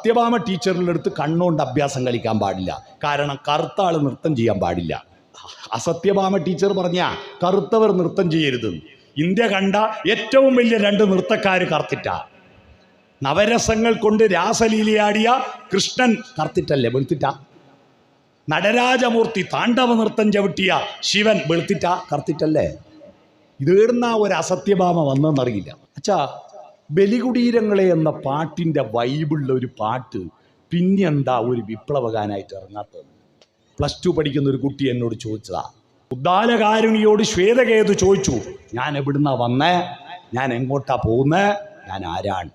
സത്യഭാമ ടീച്ചറിന്റെ അടുത്ത് കണ്ണുകൊണ്ട് അഭ്യാസം കളിക്കാൻ പാടില്ല. കാരണം കറുത്ത നൃത്തം ചെയ്യാൻ പാടില്ല. അസത്യഭാമ ടീച്ചർ പറഞ്ഞ കറുത്തവർ നൃത്തം ചെയ്യരുത്. ഇന്ത്യ കണ്ട ഏറ്റവും വലിയ രണ്ട് നൃത്തക്കാർ കറുത്തിട്ട. നവരസങ്ങൾ കൊണ്ട് രാസലീലയാടിയ കൃഷ്ണൻ കറുത്തിട്ടല്ലേ വെളുത്തിട്ട? നടരാജമൂർത്തി താണ്ഡവ നൃത്തം ചവിട്ടിയ ശിവൻ വെളുത്തിട്ട കറുത്തിട്ടല്ലേ? ഇതേടുന്ന ഒരു അസത്യഭാമ വന്നതെന്നറിയില്ല. അച്ഛാ ബലികുടീരങ്ങളെ എന്ന പാട്ടിന്റെ വൈബിളുള്ള ഒരു പാട്ട് പിന്നെ എന്താ ഒരു വിപ്ലവകാനായിട്ട് ഇറങ്ങാത്തത്? പ്ലസ് ടു പഠിക്കുന്ന ഒരു കുട്ടി എന്നോട് ചോദിച്ചതാ ഉദ്ദാലകാരുണിയോട് ശ്വേതകേതു ചോദിച്ചു ഞാൻ എവിടുന്നാ വന്നേ? ഞാൻ എങ്ങോട്ടാ പോകുന്നേ ഞാൻ ആരാണ്?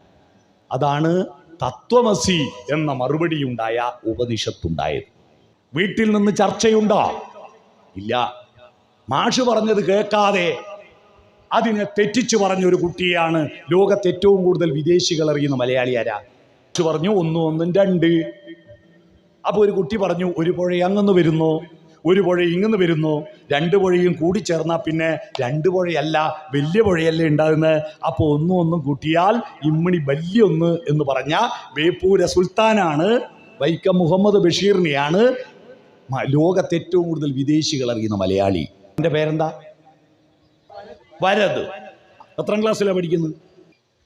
അതാണ് തത്വമസി എന്ന മറുപടി ഉണ്ടായ ഉപനിഷത്തുണ്ടായത്. വീട്ടിൽ നിന്ന് ചർച്ചയുണ്ടോ? ഇല്ല. മാഷ് പറഞ്ഞത് കേൾക്കാതെ അതിനെ തെറ്റിച്ചു പറഞ്ഞ ഒരു കുട്ടിയാണ്. ലോകത്ത് ഏറ്റവും കൂടുതൽ വിദേശികൾ അറിയുന്ന മലയാളി ആരാ? പറഞ്ഞു ഒന്നും ഒന്നും രണ്ട്. അപ്പോൾ ഒരു കുട്ടി പറഞ്ഞു ഒരു പുഴ അങ്ങന്ന് വരുന്നു ഒരു പുഴ ഇങ്ങന്ന് വരുന്നു. രണ്ട് പുഴയും കൂടി ചേർന്നാൽ പിന്നെ രണ്ട് പുഴയല്ല വലിയ പുഴയല്ലേ ഉണ്ടാകുന്നത് അപ്പോൾ ഒന്നും ഒന്നും കൂട്ടിയാൽ ഇമ്മണി വലിയ ഒന്ന് എന്ന് പറഞ്ഞ ബേപ്പൂര സുൽത്താനാണ് വൈക്കം മുഹമ്മദ് ബഷീറിനെയാണ് ലോകത്ത് ഏറ്റവും കൂടുതൽ വിദേശികൾ അറിയുന്ന മലയാളി. എന്റെ പേരെന്താ? വരത്. എത്രാം ക്ലാസ്സിലാണ് പഠിക്കുന്നത്?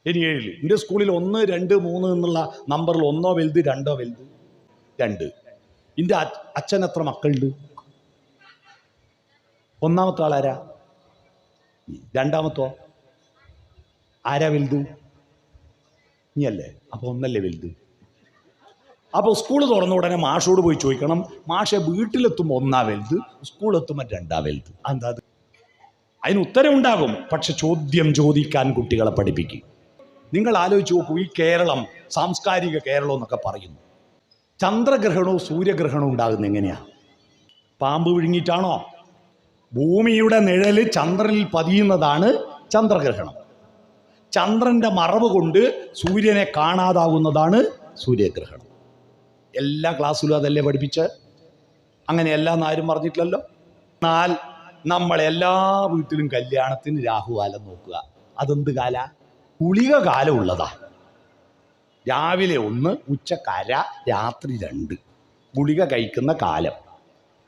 ഇനി ഏഴിൽ എന്റെ സ്കൂളിൽ ഒന്ന് രണ്ട് മൂന്ന് എന്നുള്ള നമ്പറിൽ ഒന്നോ വലുത് രണ്ടോ വലുത്? രണ്ട്. എന്റെ അച്ഛൻ എത്ര മക്കളുണ്ട് ഒന്നാമത്തെ ആളാരാ രണ്ടാമത്തോ? ആരാ വലുത്? നീ അല്ലേ അപ്പോൾ ഒന്നല്ലേ വലുത്? അപ്പോൾ സ്കൂൾ തുറന്ന ഉടനെ മാഷോട് പോയി ചോദിക്കണം. മാഷെ വീട്ടിലെത്തുമ്പോൾ ഒന്നാ വലുത് സ്കൂളെത്തുമ്പോൾ രണ്ടാ വലുത്. എന്താ അത്? അതിന് ഉത്തരം ഉണ്ടാകും പക്ഷെ ചോദ്യം ചോദിക്കാൻ കുട്ടികളെ പഠിപ്പിക്കും. നിങ്ങൾ ആലോചിച്ച് നോക്കൂ ഈ കേരളം സാംസ്കാരിക കേരളം എന്നൊക്കെ പറയുന്നു. ചന്ദ്രഗ്രഹണവും സൂര്യഗ്രഹണവും ഉണ്ടാകുന്ന എങ്ങനെയാ? പാമ്പ് വിഴുങ്ങിയിട്ടാണോ? ഭൂമിയുടെ നിഴൽ ചന്ദ്രനിൽ പതിയുന്നതാണ് ചന്ദ്രഗ്രഹണം. ചന്ദ്രന്റെ മറവ് കൊണ്ട് സൂര്യനെ കാണാതാകുന്നതാണ് സൂര്യഗ്രഹണം. എല്ലാ ക്ലാസ്സിലും അതല്ലേ പഠിപ്പിച്ച്? അങ്ങനെയല്ല ആരും പറഞ്ഞിട്ടില്ലല്ലോ എന്നാൽ നമ്മൾ എല്ലാ വീട്ടിലും കല്യാണത്തിന് രാഹുകാലം നോക്കുക. അതെന്ത് കാല? ഗുളിക കാലം ഉള്ളതാ. രാവിലെ ഒന്ന് ഉച്ചക്കര രാത്രി രണ്ട്. ഗുളിക കഴിക്കുന്ന കാലം.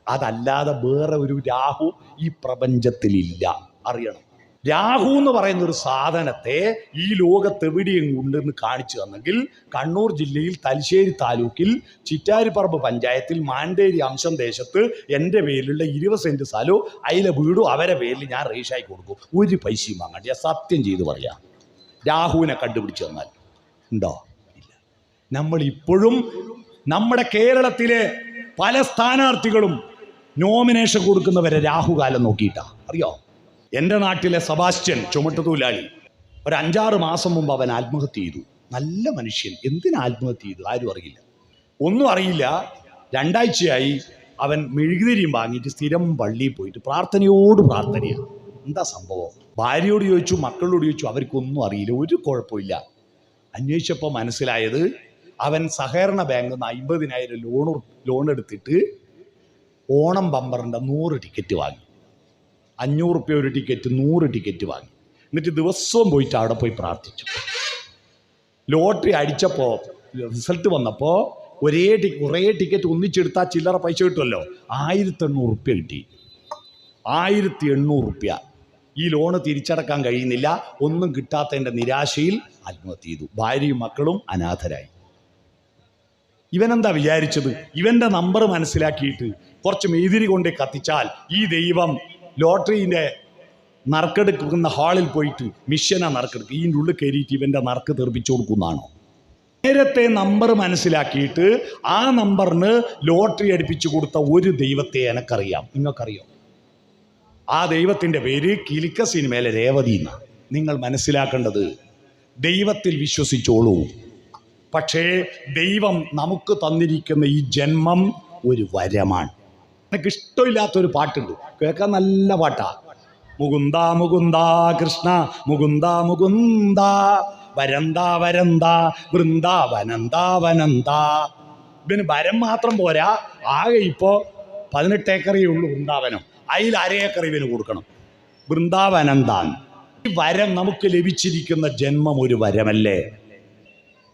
അതല്ലാതെ വേറെ ഒരു രാഹു ഈ പ്രപഞ്ചത്തിലില്ല. അറിയണം. രാഹു എന്ന് പറയുന്ന ഒരു സാധനത്തെ ഈ ലോകത്ത് എവിടെയും ഉണ്ടെന്ന് കാണിച്ചു തന്നെങ്കിൽ കണ്ണൂർ ജില്ലയിൽ തലശ്ശേരി താലൂക്കിൽ ചിറ്റാരിപ്പറമ്പ് പഞ്ചായത്തിൽ മാണ്ടേരി അംശം ദേശത്ത് എന്റെ പേരിലുള്ള ഇരുപത് സെന്റ് സ്ഥലവും അതിലെ വീടും അവരെ പേരിൽ ഞാൻ റേഷായി കൊടുക്കും. ഒരു പൈസയും വാങ്ങണ്ട. ഞാൻ സത്യം ചെയ്ത് പറയാം. രാഹുവിനെ കണ്ടുപിടിച്ച് തന്നാൽ ഉണ്ടോ? ഇല്ല. നമ്മൾ ഇപ്പോഴും നമ്മുടെ കേരളത്തിലെ പല സ്ഥാനാർത്ഥികളും നോമിനേഷൻ കൊടുക്കുന്നവരെ രാഹുകാലം നോക്കിയിട്ടാ. അറിയോ? എന്റെ നാട്ടിലെ സബാസ്റ്റ്യൻ ചുമട്ടുതൊഴിലാളി ഒരു അഞ്ചാറ് മാസം മുമ്പ് അവൻ ആത്മഹത്യ ചെയ്തു. നല്ല മനുഷ്യൻ. എന്തിനാ ആത്മഹത്യ ചെയ്തു ആരും അറിയില്ല. ഒന്നും അറിയില്ല. രണ്ടാഴ്ചയായി അവൻ മെഴുകുതിരിയും വാങ്ങിയിട്ട് സ്ഥിരം പള്ളിയിൽ പോയിട്ട് പ്രാർത്ഥനയോട് പ്രാർത്ഥനയാണ്. എന്താ സംഭവം? ഭാര്യയോട് ചോദിച്ചു മക്കളോട് ചോദിച്ചു അവർക്കൊന്നും അറിയില്ല. ഒരു കുഴപ്പമില്ല. അന്വേഷിച്ചപ്പോൾ മനസ്സിലായത് അവൻ സഹകരണ ബാങ്കിൽ നിന്ന് അമ്പതിനായിരം ലോൺ ലോൺ എടുത്തിട്ട് ഓണം ബമ്പറിന്റെ നൂറ് ടിക്കറ്റ് വാങ്ങി. അഞ്ഞൂറ് റുപ്യ ഒരു ടിക്കറ്റ് നൂറ് ടിക്കറ്റ് വാങ്ങി. എന്നിട്ട് ദിവസവും പോയിട്ട് അവിടെ പോയി പ്രാർത്ഥിച്ചു. ലോട്ടറി അടിച്ചപ്പോൾ റിസൾട്ട് വന്നപ്പോൾ ഒരേ ടി കുറേ ടിക്കറ്റ് ഒന്നിച്ചെടുത്താൽ ചില്ലറ പൈസ കിട്ടുമല്ലോ. ആയിരത്തി എണ്ണൂറ് റുപ്യ കിട്ടി. ആയിരത്തി എണ്ണൂറ് റുപ്യ ഈ ലോണ് തിരിച്ചടക്കാൻ കഴിയുന്നില്ല. ഒന്നും കിട്ടാത്തതിന്റെ നിരാശയിൽ ആത്മഹത്യ ചെയ്തു. ഭാര്യയും മക്കളും അനാഥരായി. ഇവനെന്താ വിചാരിച്ചത്? ഇവന്റെ നമ്പർ മനസ്സിലാക്കിയിട്ട് കുറച്ച് മെയ്തിരി കൊണ്ട് കത്തിച്ചാൽ ഈ ദൈവം ലോട്ടറിന്റെ നറുക്കെടുക്കുന്ന ഹാളിൽ പോയിട്ട് മിഷന നറുക്കെടുക്കുക. ഇതിന്റെ ഉള്ളിൽ കയറിയിട്ട് ഇവന്റെ നറുക്ക് തെറിപ്പിച്ചു കൊടുക്കുന്നതാണോ? നേരത്തെ നമ്പർ മനസ്സിലാക്കിയിട്ട് ആ നമ്പറിന് ലോട്ടറി അടിപ്പിച്ചു കൊടുത്ത ഒരു ദൈവത്തെ എനക്കറിയാം. നിങ്ങൾക്കറിയോ? ആ ദൈവത്തിന്റെ പേര് കിലിക്ക സിനിമയിലെ രേവതി എന്നാണ് നിങ്ങൾ മനസ്സിലാക്കേണ്ടത് ദൈവത്തിൽ വിശ്വസിച്ചോളൂ. പക്ഷേ ദൈവം നമുക്ക് തന്നിരിക്കുന്ന ഈ ജന്മം ഒരു വരമാണ്. എനിക്ക് ഇഷ്ടമില്ലാത്തൊരു പാട്ടുണ്ട്. കേൾക്കാൻ നല്ല പാട്ടാ. മുകുന്ദ മുകുന്ദ കൃഷ്ണ മുകുന്ദ മുകുന്ദ വരന്ത വരന്ത വൃന്ദാവനന്ത വനന്ത ഇവന് വരം മാത്രം പോരാ. ആകെ ഇപ്പോൾ പതിനെട്ട് ഏക്കറേ ഉള്ളൂ വൃന്ദാവനം. അതിൽ അരേക്കറി ഇവന് കൊടുക്കണം. വൃന്ദാവനന്താൻ ഈ വരം നമുക്ക് ലഭിച്ചിരിക്കുന്ന ജന്മം ഒരു വരമല്ലേ?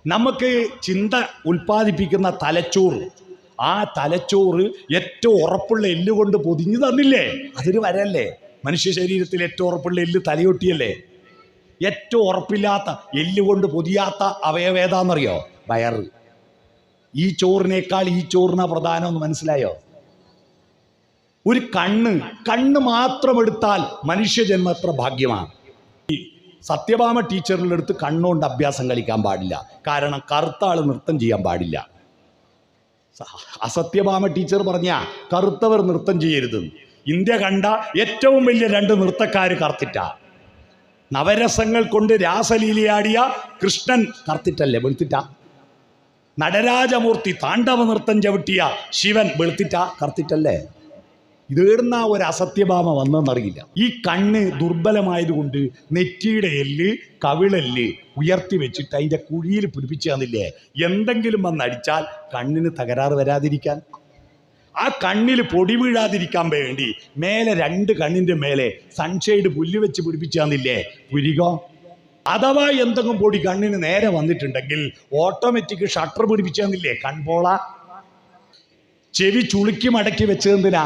നമുക്ക് ചിന്ത ഉൽപ്പാദിപ്പിക്കുന്ന തലച്ചോറ് ആ തലച്ചോറ് ഏറ്റവും ഉറപ്പുള്ള എല്ല് കൊണ്ട് പൊതിഞ്ഞു തന്നില്ലേ? അതൊരു വരല്ലേ? മനുഷ്യ ശരീരത്തിൽ ഏറ്റവും ഉറപ്പുള്ള എല്ല് തലയൊട്ടിയല്ലേ? ഏറ്റവും ഉറപ്പില്ലാത്ത എല്ല് കൊണ്ട് പൊതിയാത്ത അവയവേതാന്നറിയോ വയറ്. ഈ ചോറിനേക്കാൾ ഈ ചോറിന പ്രധാനം എന്ന് മനസ്സിലായോ? ഒരു കണ്ണ് കണ്ണ് മാത്രം എടുത്താൽ മനുഷ്യജന്മ എത്ര ഭാഗ്യമാണ്. സത്യഭാമ ടീച്ചറിന്റെ അടുത്ത് കണ്ണുകൊണ്ട് അഭ്യാസം കളിക്കാൻ പാടില്ല. കാരണം കറുത്ത ആൾ നൃത്തം ചെയ്യാൻ പാടില്ല. അസത്യഭാമ ടീച്ചർ പറഞ്ഞ കറുത്തവർ നൃത്തം ചെയ്യരുത്. ഇന്ത്യ കണ്ട ഏറ്റവും വലിയ രണ്ട് നൃത്തക്കാർ കറുത്തിട്ട. നവരസങ്ങൾ കൊണ്ട് രാസലീലയാടിയ കൃഷ്ണൻ കറുത്തിട്ടല്ലേ വെളുത്തിട്ട. നടരാജമൂർത്തി താണ്ഡവ നൃത്തം ചവിട്ടിയ ശിവൻ വെളുത്തിട്ട കറുത്തിട്ടല്ലേ? ഇതേടുന്ന ഒരു അസത്യഭാമ വന്നെന്നറിയില്ല ഈ കണ്ണ് ദുർബലമായതുകൊണ്ട് നെറ്റിയുടെ എല്ല് കവിളെല്ല് ഉയർത്തി വെച്ചിട്ട് അതിന്റെ കുഴിയിൽ പിടിപ്പിച്ചു തന്നില്ലേ എന്തെങ്കിലും വന്നടിച്ചാൽ കണ്ണിന് തകരാറ് വരാതിരിക്കാൻ. ആ കണ്ണിൽ പൊടി വീഴാതിരിക്കാൻ വേണ്ടി മേലെ രണ്ട് കണ്ണിന്റെ മേലെ സൺഷെയ്ഡ് പുല്ല് വെച്ച് പിടിപ്പിച്ചു തന്നില്ലേ പുരികോ. അഥവാ എന്തെങ്കിലും പൊടി കണ്ണിന് നേരെ വന്നിട്ടുണ്ടെങ്കിൽ ഓട്ടോമാറ്റിക് ഷട്ടർ പിടിപ്പിച്ചു തന്നില്ലേ കൺപോള. ചെവി ചുളുക്കി മടക്കി വെച്ചതെന്തിനാ?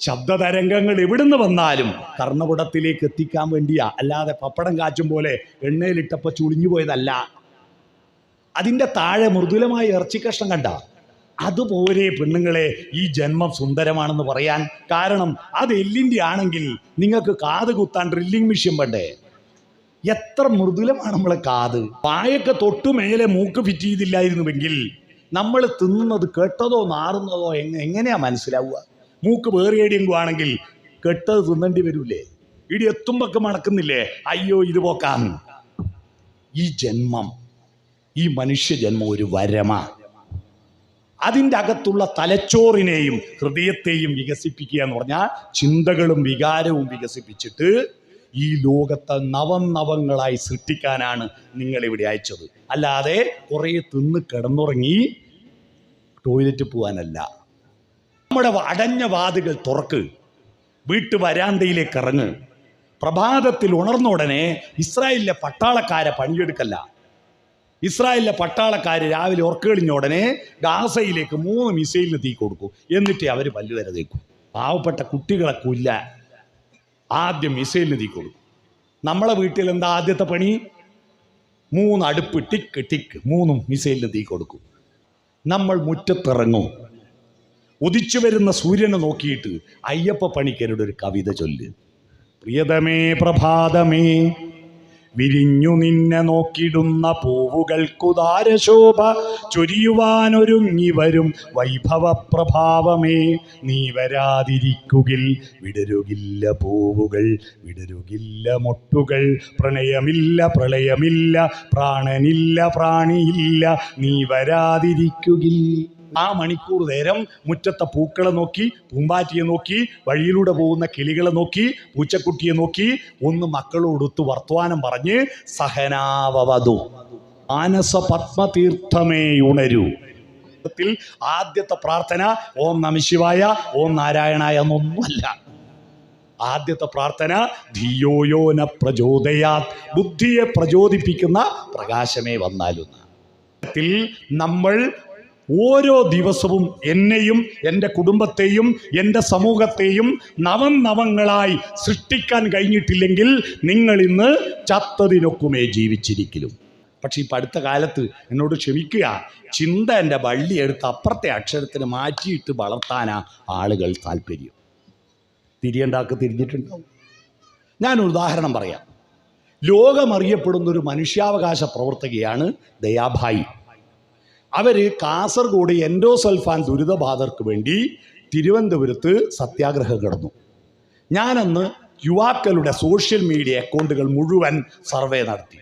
ശബ്ദതരംഗങ്ങൾ എവിടുന്ന് വന്നാലും കർണപുടത്തിലേക്ക് എത്തിക്കാൻ വേണ്ടിയാ. അല്ലാതെ പപ്പടം കാച്ചും പോലെ എണ്ണയിലിട്ടപ്പോൾ ചുളിഞ്ഞു പോയതല്ല. അതിന്റെ താഴെ മൃദുലമായ ഇറച്ചി കഷ്ണം കണ്ട. അതുപോലെ പെണ്ണുങ്ങളെ ഈ ജന്മം സുന്ദരമാണെന്ന് പറയാൻ കാരണം അത് എല്ലിന്റെ ആണെങ്കിൽ നിങ്ങൾക്ക് കാത് കുത്താൻ ഡ്രില്ലിംഗ് മെഷീൻ വേണ്ടേ? എത്ര മൃദുലമാണ് നമ്മളെ കാത്. പായൊക്കെ തൊട്ടു മേലെ മൂക്ക് ഫിറ്റ് ചെയ്തില്ലായിരുന്നുവെങ്കിൽ നമ്മൾ തിന്നുന്നത് കേട്ടതോ നാറുന്നതോ എങ്ങ എങ്ങനെയാ മനസ്സിലാവുക? മൂക്ക് വേറിയേടിയെങ്കിലും ആണെങ്കിൽ കെട്ടത് തിന്നേണ്ടി വരൂലേ? ഇടി എത്തുമ്പൊക്കെ മണക്കുന്നില്ലേ? അയ്യോ ഇത് പോക്കാൻ ഈ ജന്മം ഈ മനുഷ്യ ജന്മം ഒരു വരമാ. അതിന്റെ അകത്തുള്ള തലച്ചോറിനെയും ഹൃദയത്തെയും വികസിപ്പിക്കുക എന്ന് പറഞ്ഞാൽ ചിന്തകളും വികാരവും വികസിപ്പിച്ചിട്ട് ഈ ലോകത്തെ നവം നവങ്ങളായി സൃഷ്ടിക്കാനാണ് നിങ്ങളിവിടെ അയച്ചത്. അല്ലാതെ കുറേ തിന്ന് കിടന്നുറങ്ങി ടോയ്ലറ്റ് പോകാനല്ല. നമ്മുടെ അടഞ്ഞ വാതുകൾ തുറക്ക്. വീട്ടു വരാന്തയിലേക്ക് ഇറങ്ങ്. പ്രഭാതത്തിൽ ഉണർന്ന ഉടനെ ഇസ്രായേലിലെ പട്ടാളക്കാരെ പണിയെടുക്കല്ല. ഇസ്രായേലിലെ പട്ടാളക്കാർ രാവിലെ ഉറക്കളിഞ്ഞ ഉടനെ ഗാസയിലേക്ക് മൂന്ന് മിസൈലിന് തീ കൊടുക്കും. എന്നിട്ട് അവർ പല്ല് വരെ തേക്കും. പാവപ്പെട്ട കുട്ടികളെ കൊല്ല. ആദ്യം മിസൈലിന് തീ കൊടുക്കും. നമ്മളെ വീട്ടിൽ എന്താ ആദ്യത്തെ പണി? മൂന്ന് അടുപ്പ് ടിക്ക് ടിക്ക് മൂന്നും മിസൈലിന് തീ കൊടുക്കും. നമ്മൾ മുറ്റത്തിറങ്ങും. ഉദിച്ചു വരുന്ന സൂര്യനെ നോക്കിയിട്ട് അയ്യപ്പ പണിക്കരുടെ ഒരു കവിത ചൊല്ല്. പ്രിയതമേ പ്രഭാതമേ വിരിഞ്ഞു നിന്നെ നോക്കിടുന്ന പൂവുകൾക്കുദാരശോഭ ചൊരിയുവാനൊരുങ്ങി വരും വൈഭവ പ്രഭാവമേ നീ വരാതിരിക്കുകിൽ വിടരുകില്ല പൂവുകൾ വിടരുകില്ല മൊട്ടുകൾ. പ്രണയമില്ല പ്രളയമില്ല പ്രാണനില്ല പ്രാണിയില്ല നീ വരാതിരിക്കുകിൽ ആ മണിക്കൂർ നേരം മുറ്റത്തെ പൂക്കളെ നോക്കി പൂമ്പാറ്റിയെ നോക്കി വഴിയിലൂടെ പോകുന്ന കിളികളെ നോക്കി പൂച്ചക്കുട്ടിയെ നോക്കി ഒന്ന് മക്കളോടൊത്ത് വർത്തമാനം പറഞ്ഞ് സഹനാവവതു. മാനസ പത്മതീർത്ഥമേ ഉണരൂ ആദ്യത്തെ പ്രാർത്ഥന ഓം നമശിവായ ഓം നാരായണായ എന്നൊന്നുമല്ല. ആദ്യത്തെ പ്രാർത്ഥന ധിയോയോന പ്രചോദയാത് ബുദ്ധിയെ പ്രചോദിപ്പിക്കുന്ന പ്രകാശമേ വന്നാലും നമ്മൾ ഓരോ ദിവസവും എന്നെയും എന്റെ കുടുംബത്തെയും എന്റെ സമൂഹത്തെയും നവം നവങ്ങളായി സൃഷ്ടിക്കാൻ കഴിഞ്ഞിട്ടില്ലെങ്കിൽ നിങ്ങൾ ഇന്ന് ചത്തതിനൊക്കുമേ ജീവിച്ചിരിക്കലും. പക്ഷേ ഇപ്പം അടുത്ത കാലത്ത് എന്നോട് ക്ഷമിക്കുക ചിന്ത എന്റെ വള്ളി എടുത്ത് അപ്പുറത്തെ അക്ഷരത്തിന് മാറ്റിയിട്ട് വളർത്താനാ ആളുകൾ താല്പര്യം. തിരിയണ്ടാക്ക് തിരിഞ്ഞിട്ടുണ്ടാവും. ഞാനൊരു ഉദാഹരണം പറയാം. ലോകമറിയപ്പെടുന്നൊരു മനുഷ്യാവകാശ പ്രവർത്തകയാണ് ദയാഭായി. അവർ കാസർഗോഡ് എൻഡോസൽഫാൻ ദുരിതബാധർക്ക് വേണ്ടി തിരുവനന്തപുരത്ത് സത്യാഗ്രഹം കിടന്നു. ഞാനന്ന് യുവാക്കളുടെ സോഷ്യൽ മീഡിയ അക്കൗണ്ടുകൾ മുഴുവൻ സർവേ നടത്തി.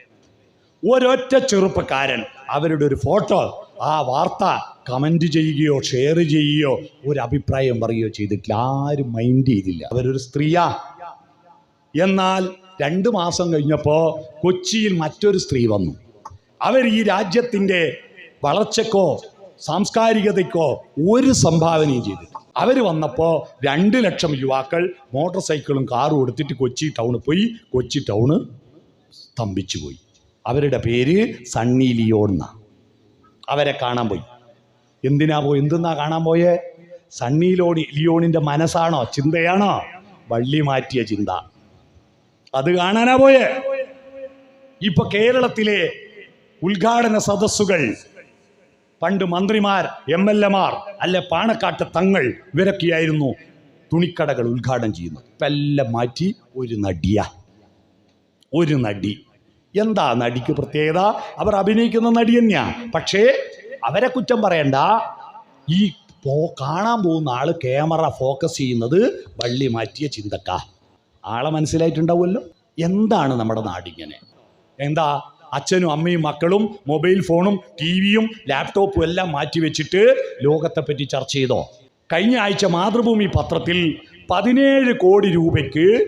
ഒരൊറ്റ ചെറുപ്പക്കാരൻ അവരുടെ ഒരു ഫോട്ടോ ആ വാർത്ത കമന്റ് ചെയ്യുകയോ ഷെയർ ചെയ്യുകയോ ഒരു അഭിപ്രായം പറയുകയോ ചെയ്തിട്ടില്ല. ആരും മൈൻഡ് ചെയ്തില്ല. അവരൊരു സ്ത്രീയാ. എന്നാൽ രണ്ട് മാസം കഴിഞ്ഞപ്പോൾ കൊച്ചിയിൽ മറ്റൊരു സ്ത്രീ വന്നു. അവർ ഈ രാജ്യത്തിന്റെ വളർച്ചക്കോ സാംസ്കാരികതയ്ക്കോ ഒരു സംഭാവനയും ചെയ്തില്ല അവർ വന്നപ്പോൾ രണ്ട് ലക്ഷം യുവാക്കൾ മോട്ടോർ സൈക്കിളും കാറും എടുത്തിട്ട് കൊച്ചി ടൗണിൽ പോയി. കൊച്ചി ടൗണ് സ്തംഭിച്ചു പോയി. അവരുടെ പേര് സണ്ണി ലിയോൺ എന്നാ. അവരെ കാണാൻ പോയി. എന്തിനാ പോയി എന്തിനാ കാണാൻ പോയേ? സണ്ണി ലോണി ലിയോണിന്റെ മനസ്സാണോ? ചിന്തയാണോ? വള്ളി മാറ്റിയ ചിന്ത. അത് കാണാനാ പോയേ? ഇപ്പൊ കേരളത്തിലെ ഉദ്ഘാടന സദസ്സുകൾ പണ്ട് മന്ത്രിമാർ എം എൽ എമാർ അല്ലെ പാണക്കാട്ട് തങ്ങൾ ഇവരൊക്കെയായിരുന്നു തുണിക്കടകൾ ഉദ്ഘാടനം ചെയ്യുന്നത്. ഇപ്പം മാറ്റി ഒരു നടിയ. ഒരു നടി. എന്താ നടിക്ക് പ്രത്യേകത? അവർ അഭിനയിക്കുന്ന നടി തന്നെയാ. പക്ഷേ അവരെ കുറ്റം പറയണ്ട. ഈ പോ കാണാൻ പോകുന്ന ആൾ ക്യാമറ ഫോക്കസ് ചെയ്യുന്നത് വള്ളി മാറ്റിയ ചിന്തക്ക. ആളെ മനസ്സിലായിട്ടുണ്ടാവുമല്ലോ? എന്താണ് നമ്മുടെ നാടിങ്ങനെ? എന്താ? അച്ഛനും അമ്മയും മക്കളും മൊബൈൽ ഫോണും ടി വിയും ലാപ്ടോപ്പും എല്ലാം മാറ്റിവെച്ചിട്ട് ലോകത്തെ പറ്റി ചർച്ച ചെയ്തോ? കഴിഞ്ഞ ആഴ്ച മാതൃഭൂമി പത്രത്തിൽ പതിനേഴ് കോടി രൂപയ്ക്ക്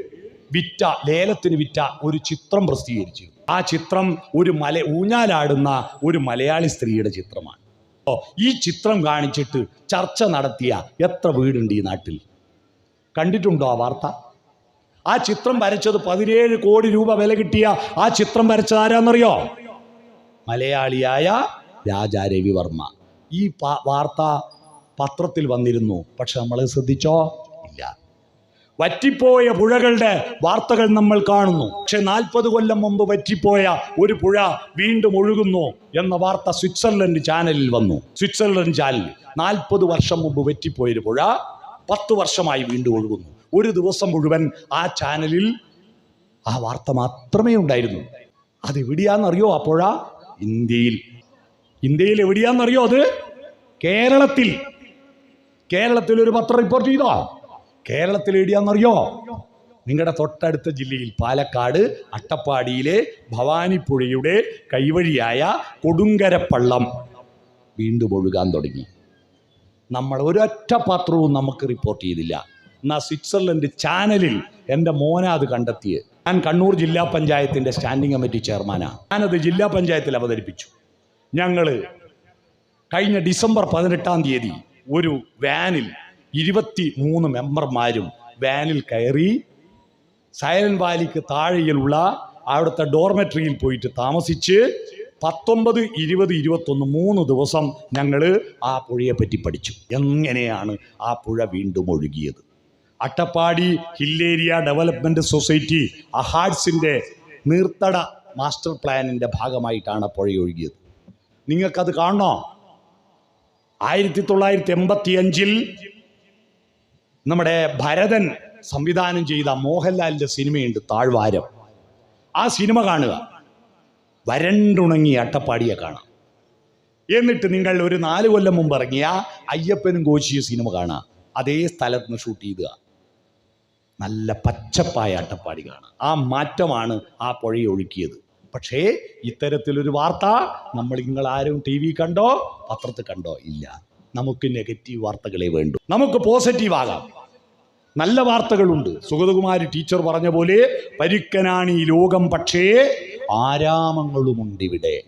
വിറ്റ ലേലത്തിന് വിറ്റ ഒരു ചിത്രം പ്രസിദ്ധീകരിച്ചു. ആ ചിത്രം ഒരു മല ഊഞ്ഞാലാടുന്ന ഒരു മലയാളി സ്ത്രീയുടെ ചിത്രമാണ്. ഓ ഈ ചിത്രം കാണിച്ചിട്ട് ചർച്ച നടത്തിയ എത്ര വീടുണ്ട് ഈ നാട്ടിൽ? കണ്ടിട്ടുണ്ടോ ആ വാർത്ത? ആ ചിത്രം വരച്ചത് പതിനേഴ് കോടി രൂപ വില കിട്ടിയ ആ ചിത്രം വരച്ചത് ആരാന്നറിയോ മലയാളിയായ രാജാ രവിവർമ്മ ഈ വാർത്ത പത്രത്തിൽ വന്നിരുന്നു. പക്ഷെ നമ്മൾ ശ്രദ്ധിച്ചോ? ഇല്ല. വറ്റിപ്പോയ പുഴകളുടെ വാർത്തകൾ നമ്മൾ കാണുന്നു. പക്ഷെ നാൽപ്പത് കൊല്ലം മുമ്പ് വറ്റിപ്പോയ ഒരു പുഴ വീണ്ടും ഒഴുകുന്നു എന്ന വാർത്ത സ്വിറ്റ്സർലൻഡ് ചാനലിൽ വന്നു. സ്വിറ്റ്സർലൻഡ് ചാനൽ നാൽപ്പത് വർഷം മുമ്പ് വറ്റിപ്പോയൊരു പുഴ പത്ത് വർഷമായി വീണ്ടും ഒഴുകുന്നു. ഒരു ദിവസം മുഴുവൻ ആ ചാനലിൽ ആ വാർത്ത മാത്രമേ ഉണ്ടായിരുന്നു. അത് എവിടെയാണെന്നറിയോ ആ പുഴ? ഇന്ത്യയിൽ. ഇന്ത്യയിൽ എവിടെയാണെന്നറിയോ അത്? കേരളത്തിൽ. കേരളത്തിൽ ഒരു പത്രം റിപ്പോർട്ട് ചെയ്തോ? കേരളത്തിൽ എവിടെയാണെന്നറിയോ? നിങ്ങളുടെ തൊട്ടടുത്ത ജില്ലയിൽ പാലക്കാട് അട്ടപ്പാടിയിലെ ഭവാനിപ്പുഴയുടെ കൈവഴിയായ കൊടുങ്കരപ്പള്ളം വീണ്ടും ഒഴുകാൻ തുടങ്ങി. നമ്മൾ ഒരൊറ്റ പത്രവും നമുക്ക് റിപ്പോർട്ട് ചെയ്തില്ല. എന്നാൽ സ്വിറ്റ്സർലൻഡ് ചാനലിൽ എന്റെ മോന അത് കണ്ടെത്തിയത് ഞാൻ കണ്ണൂർ ജില്ലാ പഞ്ചായത്തിന്റെ സ്റ്റാൻഡിംഗ് കമ്മിറ്റി ചെയർമാനാണ് ഞാനത് ജില്ലാ പഞ്ചായത്തിൽ അവതരിപ്പിച്ചു. ഞങ്ങൾ കഴിഞ്ഞ ഡിസംബർ പതിനെട്ടാം തീയതി ഒരു വാനിൽ ഇരുപത്തി മൂന്ന് മെമ്പർമാരും വാനിൽ കയറി സൈലന്റ് വാലിക്ക് താഴെയുള്ള അവിടുത്തെ ഡോർമെട്രിയിൽ പോയിട്ട് താമസിച്ച് പത്തൊമ്പത് ഇരുപത് ഇരുപത്തൊന്ന് മൂന്ന് ദിവസം ഞങ്ങൾ ആ പുഴയെപ്പറ്റി പഠിച്ചു. എങ്ങനെയാണ് ആ പുഴ വീണ്ടും ഒഴുകിയത്? Attappadi hill area development society അഹാഡ്സിന്റെ നീർത്തട മാസ്റ്റർ പ്ലാനിന്റെ ഭാഗമായിട്ടാണ് പുഴയൊഴുകിയത്. നിങ്ങൾക്കത് കാണണോ? ആയിരത്തി തൊള്ളായിരത്തി എൺപത്തി അഞ്ചിൽ നമ്മുടെ ഭരതൻ സംവിധാനം ചെയ്ത മോഹൻലാലിന്റെ സിനിമയുണ്ട് താഴ്വാരം. ആ സിനിമ കാണുക. വരണ്ടുണങ്ങി അട്ടപ്പാടിയെ കാണാം. എന്നിട്ട് നിങ്ങൾ ഒരു നാല് കൊല്ലം മുമ്പ് ഇറങ്ങിയ അയ്യപ്പനും കോശിയ സിനിമ കാണാം. അതേ സ്ഥലത്ത് നിന്ന് ഷൂട്ട് ചെയ്തുക. നല്ല പച്ചപ്പായ അട്ടപ്പാടി കാണാം ആ മാറ്റമാണ് ആ പുഴയെ ഒഴുക്കിയത്. പക്ഷേ ഇത്തരത്തിലൊരു വാർത്ത നമ്മൾ നിങ്ങൾ ആരും ടി വി കണ്ടോ പത്രത്തിൽ കണ്ടോ ഇല്ല. നമുക്ക് നെഗറ്റീവ് വാർത്തകളെ വേണ്ടു. നമുക്ക് പോസിറ്റീവ് ആകാം. നല്ല വാർത്തകളുണ്ട്. സുഗതകുമാരി ടീച്ചർ പറഞ്ഞ പോലെ പരുക്കനാണ് ഈ ലോകം പക്ഷേ ആരാമങ്ങളുമുണ്ട് ഇവിടെ